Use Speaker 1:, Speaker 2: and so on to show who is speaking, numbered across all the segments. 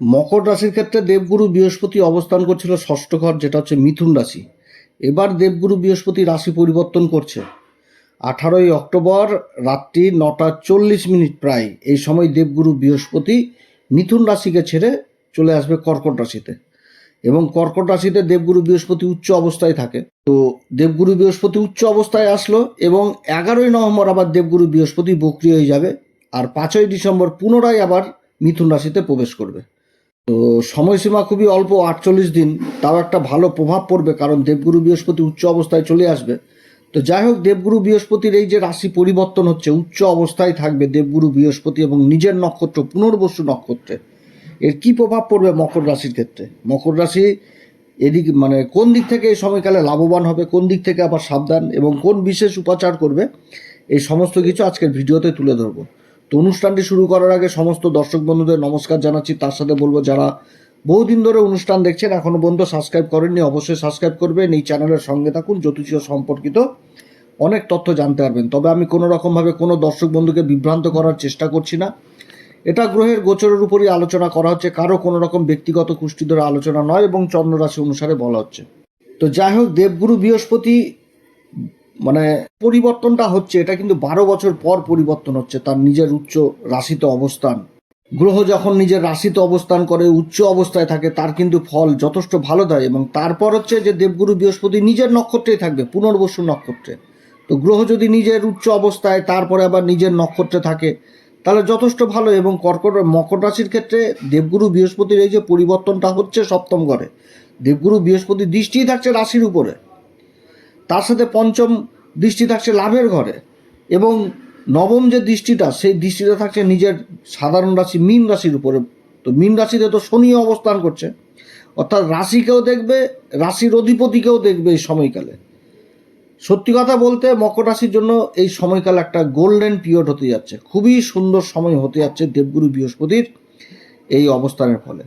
Speaker 1: মকর রাশির ক্ষেত্রে দেবগুরু বৃহস্পতি অবস্থান করছিল ষষ্ঠ ঘর, যেটা হচ্ছে মিথুন রাশি। এবার দেবগুরু বৃহস্পতি রাশি পরিবর্তন করছে। আঠারোই অক্টোবর রাত্রি নটা চল্লিশ মিনিট প্রায় এই সময় দেবগুরু বৃহস্পতি মিথুন রাশিকে ছেড়ে চলে আসবে কর্কট রাশিতে এবং কর্কট রাশিতে দেবগুরু বৃহস্পতি উচ্চ অবস্থায় থাকে। তো দেবগুরু বৃহস্পতি উচ্চ অবস্থায় আসলো এবং এগারোই নভেম্বর আবার দেবগুরু বৃহস্পতি বক্রি হয়ে যাবে। আর পাঁচই ডিসেম্বর পুনরায় আবার মিথুন রাশিতে প্রবেশ করবে। তো সময়সীমা খুবই অল্প, আটচল্লিশ দিন। তাও একটা ভালো প্রভাব পড়বে, কারণ দেবগুরু বৃহস্পতি উচ্চ অবস্থায় চলে আসবে। তো যাই হোক, দেবগুরু বৃহস্পতির এই যে রাশি পরিবর্তন হচ্ছে, উচ্চ অবস্থায় থাকবে দেবগুরু বৃহস্পতি এবং নিজের নক্ষত্র, পুনর্বসু নক্ষত্রে। এর কি প্রভাব পড়বে মকর রাশির ক্ষেত্রে? মকর রাশি এদিক মানে কোন দিক থেকে এই সময়কালে লাভবান হবে, কোন দিক থেকে আবার সাবধান এবং কোন বিশেষ উপাচার করবে, এই সমস্ত কিছু আজকের ভিডিওতে তুলে ধরবো। তো অনুষ্ঠানটি শুরু করার আগে সমস্ত দর্শক বন্ধুদের নমস্কার জানাচ্ছি। তার সাথে বলব, যারা বহুদিন ধরে অনুষ্ঠান দেখছেন, এখনও পর্যন্ত সাবস্ক্রাইব করেননি, অবশ্যই সাবস্ক্রাইব করবেন। এই চ্যানেলের সঙ্গে থাকুন, জ্যোতিষীয় সম্পর্কিত অনেক তথ্য জানতে পারবেন। তবে আমি কোনো রকমভাবে কোনো দর্শক বন্ধুকে বিভ্রান্ত করার চেষ্টা করছি না। এটা গ্রহের গোচরের উপরই আলোচনা করা হচ্ছে, কারও কোনো রকম ব্যক্তিগত কুষ্টি ধরে আলোচনা নয় এবং চন্দ্ররাশি অনুসারে বলা হচ্ছে। তো যাই হোক, দেবগুরু বৃহস্পতি মানে পরিবর্তনটা হচ্ছে, এটা কিন্তু বারো বছর পর পরিবর্তন হচ্ছে তার নিজের উচ্চ রাশিতে অবস্থান। গ্রহ যখন নিজের রাশিতে অবস্থান করে, উচ্চ অবস্থায় থাকে, তার কিন্তু ফল যথেষ্ট ভালো দেয় এবং তারপর হচ্ছে যে দেবগুরু বৃহস্পতি নিজের নক্ষত্রেই থাকবে, পুনর্বসু নক্ষত্রে। তো গ্রহ যদি নিজের উচ্চ অবস্থায়, তারপরে আবার নিজের নক্ষত্রে থাকে, তাহলে যথেষ্ট ভালো এবং কর্কট, মকর রাশির ক্ষেত্রে দেবগুরু বৃহস্পতির এই যে পরিবর্তনটা হচ্ছে সপ্তম ঘরে। দেবগুরু বৃহস্পতি দৃষ্টিই থাকছে রাশির উপরে। তার সাথে পঞ্চম দৃষ্টি থাকছে লাভের ঘরে এবং নবম যে দৃষ্টিটা, সেই দৃষ্টিটা থাকছে নিজের সাধারণ রাশি, মীন রাশির উপরে। তো মীন রাশিতে তো শনি অবস্থান করছে। অর্থাৎ রাশিকেও দেখবে, রাশির অধিপতিকেও দেখবে এই সময়কালে। সত্যি কথা বলতে মকর রাশির জন্য এই সময়কাল একটা গোল্ডেন পিরিয়ড হতে যাচ্ছে। খুবই সুন্দর সময় হতে যাচ্ছে দেবগুরু বৃহস্পতির এই অবস্থানের ফলে।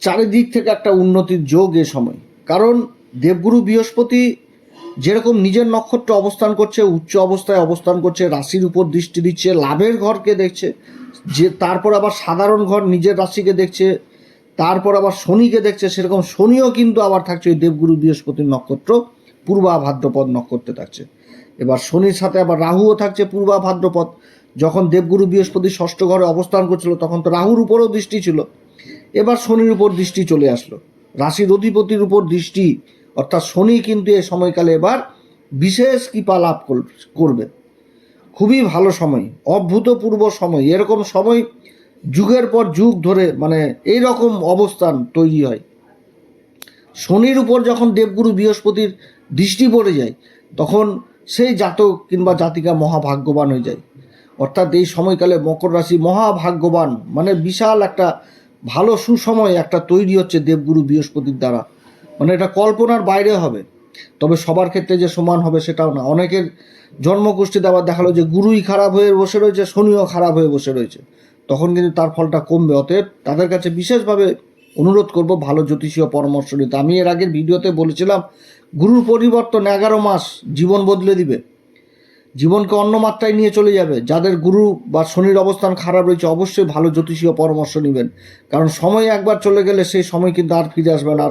Speaker 1: চারিদিক থেকে একটা উন্নতির যোগ এ সময়। কারণ দেবগুরু বৃহস্পতি যেরকম নিজের নক্ষত্র অবস্থান করছে, উচ্চ অবস্থায় অবস্থান করছে, রাশির উপর দৃষ্টি দিচ্ছে, লাভের ঘরকে দেখছে, যে তারপর আবার সাধারণ ঘর নিজের রাশিকে দেখছে, তারপর আবার শনিকে দেখছে, সেরকম শনিও কিন্তু আবার থাকছে ওই দেবগুরু বৃহস্পতির নক্ষত্র, পূর্বা ভাদ্রপদ নক্ষত্রে থাকছে। এবার শনির সাথে আবার রাহুও থাকছে পূর্বা ভাদ্রপদ, যখন দেবগুরু বৃহস্পতি ষষ্ঠ ঘরে অবস্থান করছিল, তখন তো রাহুর উপরও দৃষ্টি ছিল। এবার শনির উপর দৃষ্টি চলে আসলো। রাশির অধিপতির উপর দৃষ্টি অর্থাৎ শনি কিন্তু এই সময়কালে এবার বিশেষ কৃপা লাভ কর- করবে। খুবই ভালো সময়, অভূতপূর্ব সময়। এরকম সময় যুগের পর যুগ ধরে মানে এই রকম অবস্থান তৈরি হয়। শনির উপর যখন দেবগুরু বৃহস্পতির দৃষ্টি পড়ে যায়, তখন সেই জাতক কিংবা জাতিকা মহাভাগ্যবান হয়ে যায়। অর্থাৎ এই সময়কালে মকর রাশি মহাভাগ্যবান মানে বিশাল একটা ভালো সুসময় একটা তৈরি হচ্ছে দেবগুরু বৃহস্পতির দ্বারা। মানে এটা কল্পনার বাইরে হবে। তবে সবার ক্ষেত্রে যে সমান হবে সেটাও না। অনেকের জন্মগোষ্ঠীতে আবার দেখাল যে গুরুই খারাপ হয়ে বসে রয়েছে, শনিও খারাপ হয়ে বসে রয়েছে। তখন কিন্তু তার ফলটা কমবে। অতএব তাদের কাছে বিশেষভাবে অনুরোধ করব ভালো জ্যোতিষীয় পরামর্শ নিতে। আমি এর আগের ভিডিওতে বলেছিলাম, গুরুর পরিবর্তন এগারো মাস জীবন বদলে দিবে। জীবনকে অন্য মাত্রায় নিয়ে চলে যাবে। যাদের গুরু বা শনির অবস্থান খারাপ রয়েছে, অবশ্যই ভালো জ্যোতিষীয় পরামর্শ নেবেন। কারণ সময় একবার চলে গেলে সেই সময় কিন্তু আর ফিরে আসবে না। আর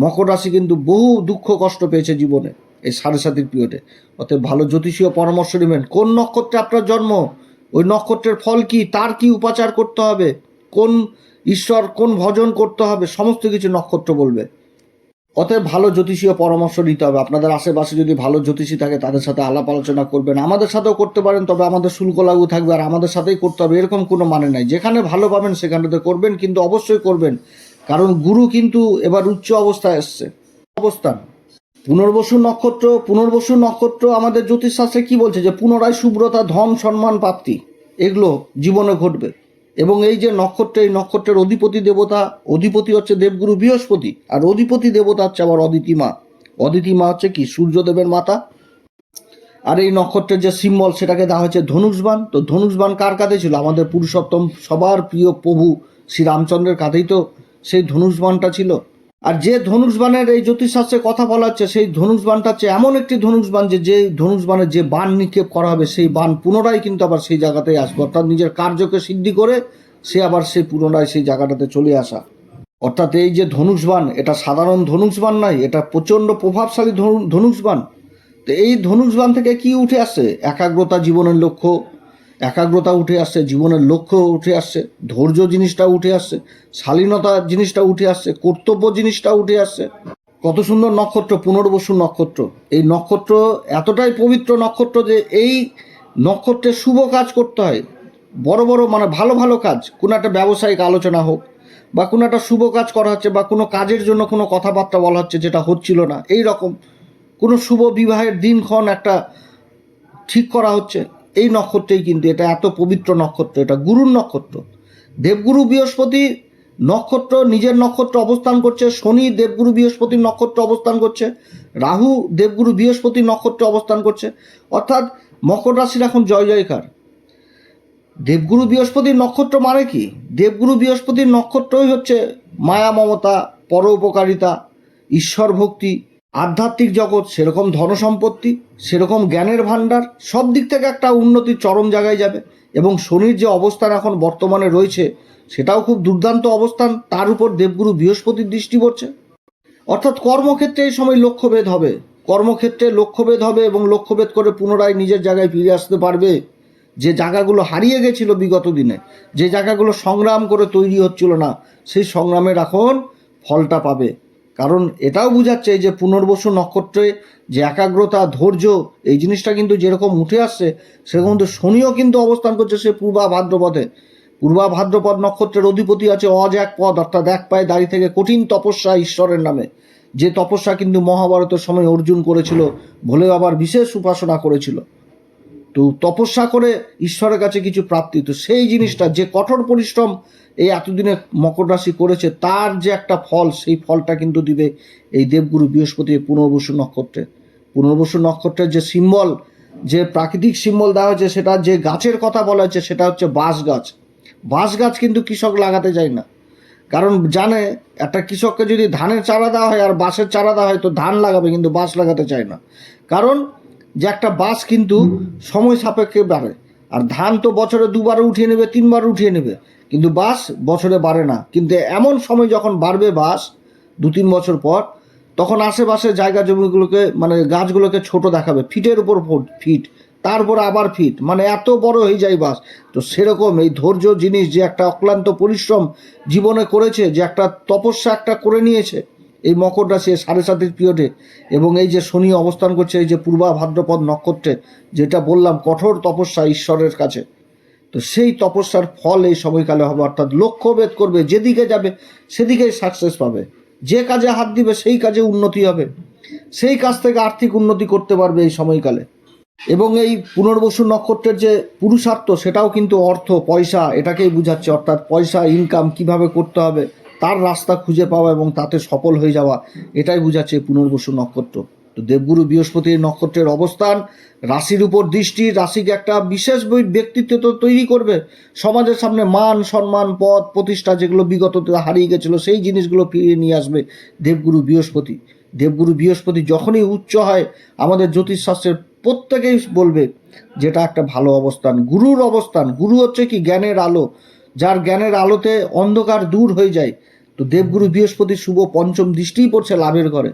Speaker 1: মকর রাশি কিন্তু বহু দুঃখ কষ্ট পেয়েছে জীবনে, এই সাড়ে সাতির পিরিয়ডে অতএব ভালো জ্যোতিষীয় পরামর্শ নেবেন। কোন নক্ষত্রে আপনার জন্ম? ওই নক্ষত্রের ফল কি? তার কি উপাচার করতে হবে? কোন ঈশ্বর কোন ভজন করতে হবে? সমস্ত কিছু নক্ষত্র বলবে। অতএব ভালো জ্যোতিষীয় পরামর্শ নিতে হবে। আপনাদের আশেপাশে যদি ভালো জ্যোতিষী থাকে, তাদের সাথে আলাপ আলোচনা করবেন। আমাদের সাথেও করতে পারেন, তবে আমাদের শুল্ক লাগু থাকবে আর আমাদের সাথেই করতে হবে। এরকম কোনো মানে নাই। যেখানে ভালো পাবেন, সেখানেতে করবেন, কিন্তু অবশ্যই করবেন। কারণ গুরু কিন্তু এবার উচ্চ অবস্থায় এসছে। অবস্থান। পুনর্বসু নক্ষত্র পুনর্বসু নক্ষত্র আমাদের জ্যোতিষশাস্ত্রে কি বলছে? যে পুনরায় শুভ্রতা ধন, সম্মান, প্রাপ্তি, এগুলো জীবনে ঘটবে। এবং এই যে নক্ষত্র, এই নক্ষত্রের অধিপতি দেবতা, অধিপতি হচ্ছে দেবগুরু বৃহস্পতি, আর অধিপতি দেবতা হচ্ছে আবার অদিতি মা হচ্ছে কি? সূর্যদেবের মাতা। আর এই নক্ষত্রের যে সিম্বল সেটাকে দেওয়া হয়েছে ধনুষবান। তো ধনুষবান কার কাঁধে ছিল? আমাদের পুরুষোত্তম সবার প্রিয় প্রভু শ্রীরামচন্দ্রের কাঁধেই তো সেই ধনুষবানটা ছিল। আর যে ধনুষবানের এই জ্যোতিষশাস্ত্রে কথা বলা হচ্ছে, সেই ধনুষবানটা হচ্ছে এমন একটি ধনুষবান যে যে ধনুষবানের যে বান নিক্ষেপ করা হবে, সেই বান পুনরায় কিন্তু আবার সেই জায়গাতেই আসবে। অর্থাৎ নিজের কার্যকে সিদ্ধি করে সে আবার সেই পুনরায় সেই জায়গাটাতে চলে আসা। অর্থাৎ এই যে ধনুষবান, এটা সাধারণ ধনুষবান নয়, এটা প্রচণ্ড প্রভাবশালী ধনু- ধনুষবান। তো এই ধনুষবান থেকে কি উঠে আসছে একাগ্রতা জীবনের লক্ষ্য একাগ্রতা উঠে আসছে, জীবনের লক্ষ্য উঠে আসছে, ধৈর্য জিনিসটা উঠে আসছে, শালীনতা জিনিসটা উঠে আসছে, কর্তব্য জিনিসটা উঠে আসছে। কত সুন্দর নক্ষত্র, পুনর্বসু নক্ষত্র। এই নক্ষত্র এতটাই পবিত্র নক্ষত্র যে এই নক্ষত্রে শুভ কাজ করতে হয়। বড় বড় মানে ভালো ভালো কাজ, কোনো একটা ব্যবসায়িক আলোচনা হোক, বা কোনো একটা শুভ কাজ করা হচ্ছে, বা কোনো কাজের জন্য কোনো কথাবার্তা বলা হচ্ছে যেটা হচ্ছিল না এই রকম কোনো শুভ বিবাহের দিনক্ষণ একটা ঠিক করা হচ্ছে। এই নক্ষত্রেই কিন্তু এটা এত পবিত্র নক্ষত্র, এটা গুরুর নক্ষত্র। দেবগুরু বৃহস্পতি নক্ষত্র, নিজের নক্ষত্র অবস্থান করছে, শনি দেবগুরু বৃহস্পতির নক্ষত্র অবস্থান করছে, রাহু দেবগুরু বৃহস্পতির নক্ষত্র অবস্থান করছে। অর্থাৎ মকর রাশির এখন জয় জয়কার। দেবগুরু বৃহস্পতির নক্ষত্র মানে কি? দেবগুরু বৃহস্পতির নক্ষত্রই হচ্ছে মায়া, মমতা, পরোপকারিতা ঈশ্বর ভক্তি আধ্যাত্মিক জগৎ সেরকম ধনসম্পত্তি, সেরকম জ্ঞানের ভাণ্ডার, সব দিক থেকে একটা উন্নতির চরম জায়গায় যাবে। এবং শনির যে অবস্থান এখন বর্তমানে রয়েছে, সেটাও খুব দুর্দান্ত অবস্থান। তার উপর দেবগুরু বৃহস্পতির দৃষ্টি পড়ছে। অর্থাৎ কর্মক্ষেত্রে এই সময় লক্ষ্যভেদ হবে। কর্মক্ষেত্রে লক্ষ্যভেদ হবে এবং লক্ষ্যভেদ করে পুনরায় নিজের জায়গায় ফিরে আসতে পারবে। যে জায়গাগুলো হারিয়ে গেছিল বিগত দিনে, যে জায়গাগুলো সংগ্রাম করে তৈরি হচ্ছিল না, সেই সংগ্রামের এখন ফলটা পাবে। কারণ এটাও বোঝাচ্ছে যে পুনর্বসু নক্ষত্রে যে একাগ্রতা, ধৈর্য, এই জিনিসটা কিন্তু যেরকম উঠে আসছে, সেরকম কিন্তু শনিও কিন্তু অবস্থান করছে সে পূর্বা ভাদ্রপদে। পূর্বা ভাদ্রপদ নক্ষত্রের অধিপতি আছে অজ এক পদ, অর্থাৎ এক পায়ে দাঁড়িয়ে থেকে কঠিন তপস্যা ঈশ্বরের নামে। যে তপস্যা কিন্তু মহাভারতের সময় অর্জুন করেছিল ভোলে বাবার বিশেষ উপাসনা করেছিল। তো তপস্যা করে ঈশ্বরের কাছে কিছু প্রাপ্তি। তো সেই জিনিসটা, যে কঠোর পরিশ্রম এই এতদিনে মকর রাশি করেছে, তার যে একটা ফল, সেই ফলটা কিন্তু দিবে এই দেবগুরু বৃহস্পতি পুনর্বসু নক্ষত্রে। পুনর্বসু নক্ষত্রের যে সিম্বল যে প্রাকৃতিক সিম্বল দেওয়া হয়েছে, সেটা যে গাছের কথা বলা হয়েছে, সেটা হচ্ছে বাঁশ গাছ। বাঁশ গাছ কিন্তু কৃষক লাগাতে যায় না। কারণ জানে, একটা কৃষককে যদি ধানের চারা দেওয়া হয় আর বাঁশের চারা দেওয়া হয়, তো ধান লাগাবে, কিন্তু বাঁশ লাগাতে চায় না। কারণ যে একটা বাস কিন্তু সময় সাপেক্ষে বাড়ে। আর ধান তো বছরে দুবার উঠিয়ে নেবে তিনবার উঠিয়ে নেবে। কিন্তু বাস বছরে বাড়ে না। কিন্তু এমন সময় যখন বাড়বে বাস দু তিন বছর পর, তখন আশেপাশে জায়গা জমিগুলোকে মানে গাছগুলোকে ছোট দেখাবে। ফিটের উপর ফোট- তারপর আবার ফিট। মানে এত বড় হয়ে যায় বাস। তো সেরকম এই ধৈর্য জিনিস যে একটা অক্লান্ত পরিশ্রম জীবনে করেছে, যে একটা তপস্যা একটা করে নিয়েছে এই মকর রাশি সাড়ে সাতের পিরিয়ডে এবং এই যে শনি অবস্থান করছে, এই যে পূর্বা ভাদ্রপদ নক্ষত্রে, যেটা বললাম, কঠোর তপস্যা ঈশ্বরের কাছে। তো সেই তপস্যার ফল এই সময়কালে হবে, অর্থাৎ লক্ষ্যভেদ করবে, যেদিকে যাবে, সেদিকেই সাকসেস পাবে। যে কাজে হাত দিবে, সেই কাজে উন্নতি হবে। সেই কাজ থেকে আর্থিক উন্নতি করতে পারবে এই সময়কালে। এবং এই পুনর্বসু নক্ষত্রের যে পুরুষার্থ, সেটাও কিন্তু অর্থ, পয়সা, এটাকেই বুঝাচ্ছে, অর্থাৎ পয়সা ইনকাম কীভাবে করতে হবে তার রাস্তা খুঁজে পাওয়া এবং তাতে সফল হয়ে যাওয়া, এটাই বুঝাচ্ছে পুনর্বসু নক্ষত্র। তো দেবগুরু বৃহস্পতির নক্ষত্রের অবস্থান, রাশির উপর দৃষ্টি, রাশিকে একটা বিশেষ ব্যক্তিত্ব তো তৈরি করবে। সমাজের সামনে মান, সম্মান, পদ, প্রতিষ্ঠা যেগুলো বিগততে হারিয়ে গেছিল, সেই জিনিসগুলো ফিরিয়ে নিয়ে আসবে দেবগুরু বৃহস্পতি। দেবগুরু বৃহস্পতি যখনই উচ্চ হয়, আমাদের জ্যোতিষশাস্ত্রের প্রত্যেকেই বলবে যেটা একটা ভালো অবস্থান। গুরুর অবস্থান, গুরু হচ্ছে কি? জ্ঞানের আলো। যার জ্ঞানের আলোতে অন্ধকার দূর হয়ে যায়। তো দেবগুরু বৃহস্পতি শুভ পঞ্চম দৃষ্টিই পড়ছে লাভের ঘরে।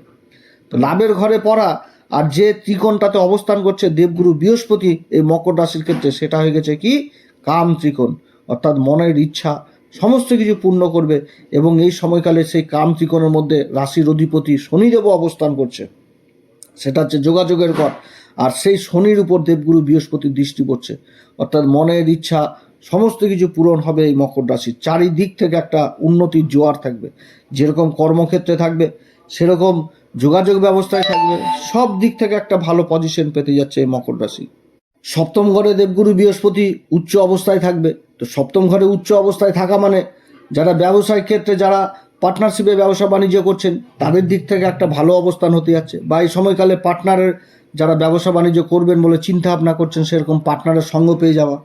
Speaker 1: তো লাভের ঘরে পড়া আর যে ত্রিকোণটাতে অবস্থান করছে দেবগুরু বৃহস্পতি এই মকর রাশির ক্ষেত্রে, সেটা হয়ে গেছে কি? কাম ত্রিকোণ, অর্থাৎ মনের ইচ্ছা, সমস্ত কিছু পূর্ণ করবে এবং এই সময়কালে সেই কাম ত্রিকোণের মধ্যে রাশির অধিপতি শনিদেবও অবস্থান করছে। সেটা হচ্ছে যোগাযোগের ঘর। আর সেই শনির উপর দেবগুরু বৃহস্পতির দৃষ্টি পড়ছে। অর্থাৎ মনের ইচ্ছা সমস্ত কিছু পূরণ হবে এই মকর রাশির। চারিদিক থেকে একটা উন্নতির জোয়ার থাকবে। যেরকম কর্মক্ষেত্রে থাকবে, সেরকম যোগাযোগ ব্যবস্থায় থাকবে। সব দিক থেকে একটা ভালো পজিশন পেতে যাচ্ছে এই মকর রাশি। সপ্তম ঘরে দেবগুরু বৃহস্পতি উচ্চ অবস্থায় থাকবে। তো সপ্তম ঘরে উচ্চ অবস্থায় থাকা মানে যারা ব্যবসায়িক ক্ষেত্রে যারা পার্টনারশিপে ব্যবসা বাণিজ্য করছেন, তাদের দিক থেকে একটা ভালো অবস্থান হতে যাচ্ছে। বা এই সময়কালে পার্টনারের যারা ব্যবসা বাণিজ্য করবেন বলে চিন্তা ভাবনা করছেন, সেরকম পার্টনারের সঙ্গ পেয়ে যাওয়া।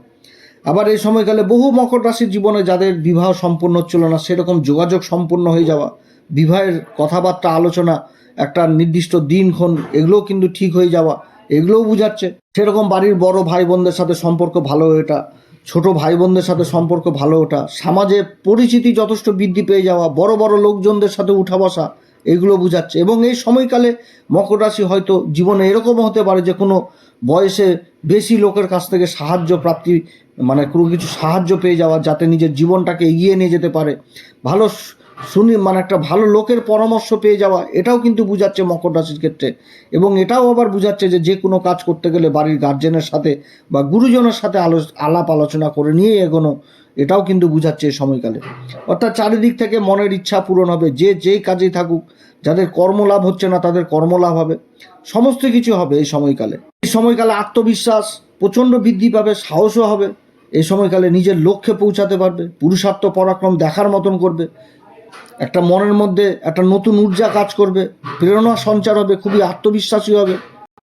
Speaker 1: আবার এই সময়কালে বহু মকর রাশির জীবনে যাদের বিবাহ সম্পন্ন হচ্ছিল না, সেরকম যোগাযোগ সম্পন্ন হয়ে যাওয়া, বিবাহের কথাবার্তা, আলোচনা, একটা নির্দিষ্ট দিনক্ষণ, এগুলোও কিন্তু ঠিক হয়ে যাওয়া, এগুলোও বুঝাচ্ছে। সেরকম বাড়ির বড় ভাই বোনদের সাথে সম্পর্ক ভালো ওঠা, ছোট ভাই বোনদের সাথে সম্পর্ক ভালো ওঠা, সমাজে পরিচিতি যথেষ্ট বৃদ্ধি পেয়ে যাওয়া, বড় বড় লোকজনদের সাথে উঠা বসা এগুলো বোঝাচ্ছে। এবং এই সময়কালে মকর রাশি হয়তো জীবনে এরকম হতে পারে যে কোনো বয়সে বেশি লোকের কাছ থেকে সাহায্য প্রাপ্তি মানে কোনো কিছু সাহায্য পেয়ে যাওয়া যাতে নিজের জীবনটাকে এগিয়ে নিয়ে যেতে পারে। ভালো শুনি মানে একটা ভালো লোকের পরামর্শ পেয়ে যাওয়া, এটাও কিন্তু বুঝাচ্ছে মকর রাশির ক্ষেত্রে। এবং এটাও আবার বুঝাচ্ছে যে যে কোনো কাজ করতে গেলে বাড়ির গার্জেনের সাথে বা গুরুজনের সাথে আলো আলাপ আলোচনা করে নিয়ে এগোনো এটাও কিন্তু বুঝাচ্ছে সময়কালে। অর্থাৎ চারিদিক থেকে মনের ইচ্ছা পূরণ হবে, যে যেই কাজেই থাকুক, যাদের কর্মলাভ হচ্ছে না তাদের কর্মলাভ হবে, সমস্ত কিছু হবে এই সময়কালে। এই সময়কালে আত্মবিশ্বাস প্রচণ্ড বৃদ্ধি পাবে, সাহসও হবে, এই সময়কালে নিজের লক্ষ্যে পৌঁছাতে পারবে, পুরুষার্থ পরাক্রম দেখার মতন করবে, একটা মনের মধ্যে একটা নতুন ঊর্জা কাজ করবে, প্রেরণা সঞ্চার হবে, খুবই আত্মবিশ্বাসী হবে।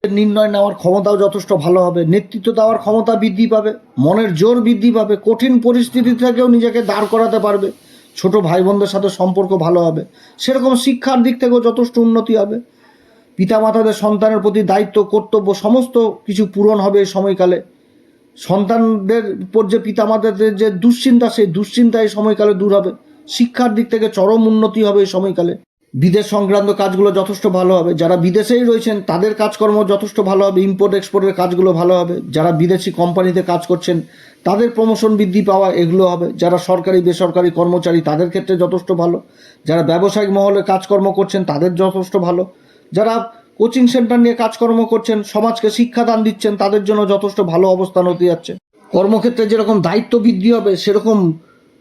Speaker 1: নির্ণয় নেওয়ার ক্ষমতাও যথেষ্ট ভালো হবে। নেতৃত্ব দেওয়ার ক্ষমতা বৃদ্ধি পাবে। মনের জোর বৃদ্ধি পাবে। কঠিন পরিস্থিতি থেকেও নিজেকে দাঁড় করাতে পারবে। ছোট ভাই বোনদের সাথে সম্পর্ক ভালো হবে। সেরকম শিক্ষার দিক থেকেও যথেষ্ট উন্নতি হবে। পিতামাতাদের সন্তানের প্রতি দায়িত্ব, কর্তব্য, সমস্ত কিছু পূরণ হবে এই সময়কালে। সন্তানদের উপর যে পিতামাতাদের যে দুশ্চিন্তা, সেই দুশ্চিন্তা এই সময়কালে দূর হবে। শিক্ষার দিক থেকে চরম উন্নতি হবে এই সময়কালে। বিদেশ সংক্রান্ত কাজগুলো যথেষ্ট ভালো হবে। যারা বিদেশেই রয়েছেন, তাদের কাজকর্ম যথেষ্ট ভালো হবে ইম্পোর্ট এক্সপোর্টের কাজগুলো ভালো হবে। যারা বিদেশি কোম্পানিতে কাজ করছেন, তাদের প্রমোশন বৃদ্ধি পাওয়া এগুলো হবে। যারা সরকারি, বেসরকারি কর্মচারী, তাদের ক্ষেত্রে যথেষ্ট ভালো। যারা ব্যবসায়িক মহলে কাজকর্ম করছেন, তাদের যথেষ্ট ভালো। যারা কোচিং সেন্টার নিয়ে কাজকর্ম করছেন, সমাজকে শিক্ষাদান দিচ্ছেন, তাদের জন্য যথেষ্ট ভালো অবস্থান হতে যাচ্ছে। কর্মক্ষেত্রে যেরকম দায়িত্ব বৃদ্ধি হবে, সেরকম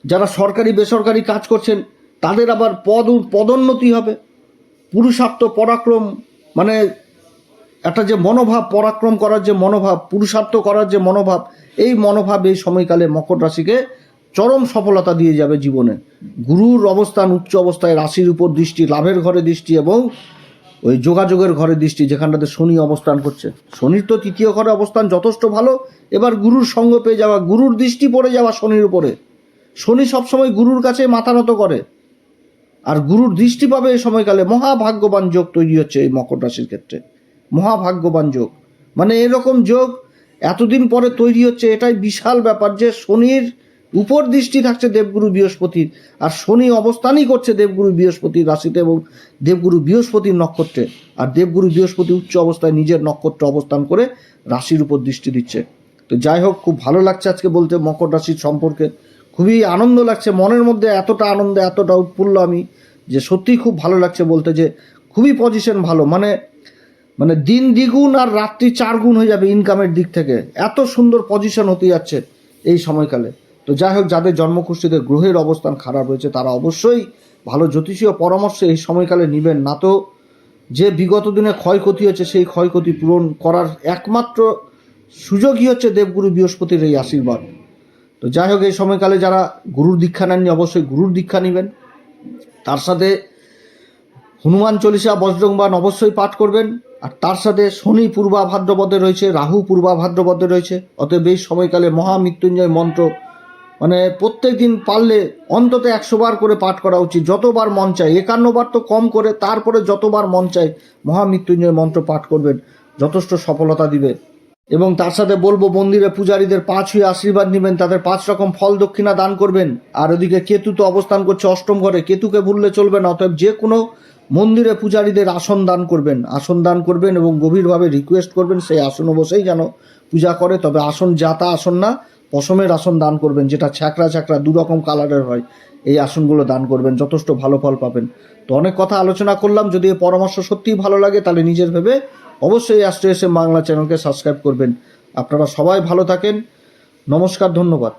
Speaker 1: যারা সরকারি, বেসরকারি কাজ করছেন তাদের আবার পদ পদোন্নতি হবে। পুরুষার্থ পরাক্রম মানে একটা যে মনোভাব, পরাক্রম করার যে মনোভাব, পুরুষার্থ করার যে মনোভাব, এই মনোভাব এই সময়কালে মকর রাশিকে চরম সফলতা দিয়ে যাবে জীবনে। গুরুর অবস্থান উচ্চ অবস্থায়, রাশির উপর দৃষ্টি, লাভের ঘরে দৃষ্টি এবং ওই যোগাযোগের ঘরে দৃষ্টি, যেখানটাতে শনি অবস্থান করছে। শনির তো তৃতীয় ঘরে অবস্থান যথেষ্ট ভালো। এবার গুরুর সঙ্গ পেয়ে যাওয়া, গুরুর দৃষ্টি পড়ে যাওয়া শনির উপরে। শনি সবসময় গুরুর কাছে মাথা নত করে। আর গুরুর দৃষ্টি পাবে এই সময়কালে মহাভাগ্যবান যোগ তৈরি হচ্ছে এই মকর রাশির ক্ষেত্রে। মহাভাগ্যবান যোগ। মানে এরকম যোগ এতদিন পরে তৈরি হচ্ছে, এটাই বিশাল ব্যাপার যে শনির উপর দৃষ্টি থাকছে দেবগুরু বৃহস্পতির, আর শনি অবস্থানই করছে দেবগুরু বৃহস্পতির রাশিতে এবং দেবগুরু বৃহস্পতির নক্ষত্রে। আর দেবগুরু বৃহস্পতি উচ্চ অবস্থায় নিজের নক্ষত্র অবস্থান করে রাশির উপর দৃষ্টি দিচ্ছে। তো যাই হোক, খুব ভালো লাগছে আজকে বলতে মকর রাশির সম্পর্কে। খুবই আনন্দ লাগছে, মনের মধ্যে এতটা আনন্দ, এতটা উৎফুল্ল আমি যে সত্যিই খুব ভালো লাগছে বলতে যে খুবই পজিশন ভালো। মানে মানে দিন দ্বিগুণ আর রাত্রি চার গুণ হয়ে যাবে ইনকামের দিক থেকে। এত সুন্দর পজিশন হতে যাচ্ছে এই সময়কালে। তো যাই হোক, যাদের জন্মকুষ্ঠীতে গ্রহের অবস্থান খারাপ রয়েছে, তারা অবশ্যই ভালো জ্যোতিষীয় পরামর্শ এই সময়কালে নেবেন। না তো যে বিগত দিনে ক্ষয়ক্ষতি হচ্ছে সেই ক্ষয়ক্ষতি পূরণ করার একমাত্র সুযোগই হচ্ছে দেবগুরু বৃহস্পতির এই আশীর্বাদ। তো যাই হোক, এই সময়কালে যারা গুরুর দীক্ষা নেননি, অবশ্যই গুরুর দীক্ষা নেবেন। তার সাথে হনুমান চল্লিশা বজ্রংবান অবশ্যই পাঠ করবেন। আর তার সাথে শনি পূর্বা ভাদ্রপদে রয়েছে, রাহু পূর্বা ভাদ্রপদে রয়েছে। অতএব এই সময়কালে মহামৃত্যুঞ্জয় মন্ত্র মানে প্রত্যেক দিন পারলে অন্তত একশো বার করে পাঠ করা উচিত। যতবার মন চায় একান্ন বার তো কম করে, তারপরে যতবার মন চায় মহামৃত্যুঞ্জয় মন্ত্র পাঠ করবেন। যথেষ্ট সফলতা দিবে। এবং তার সাথে বলব মন্দিরে পূজারীদের পাঁচ হয়ে আশীর্বাদ নেবেন, তাদের পাঁচ রকম ফল দক্ষিণা দান করবেন। আর ওদিকে কেতু তো অবস্থান করছে অষ্টম ঘরে, কেতুকে ভুললে চলবে না, অতএব যে কোনো মন্দিরে পূজারীদের আসন দান করবেন। আসন দান করবেন এবং গভীরভাবে রিকোয়েস্ট করবেন, সেই আসনে বসেই যেন পূজা করে, তবে আসন জাতা আসন না, পশমের আসন দান করবেন, যেটা ছ্যাঁকড়া ছ্যাঁকড়া দু রকম কালারের হয়। এই আসনগুলো দান করবেন, যথেষ্ট ভালো ফল পাবেন। তো অনেক কথা আলোচনা করলাম, যদি এই পরামর্শ সত্যিই ভালো লাগে, তাহলে নিজের ভেবে অবশ্যই অ্যাস্ট্রো এসে বাংলা চ্যানেলকে সাবস্ক্রাইব করবেন। আপনারা সবাই ভালো থাকেন। নমস্কার, ধন্যবাদ।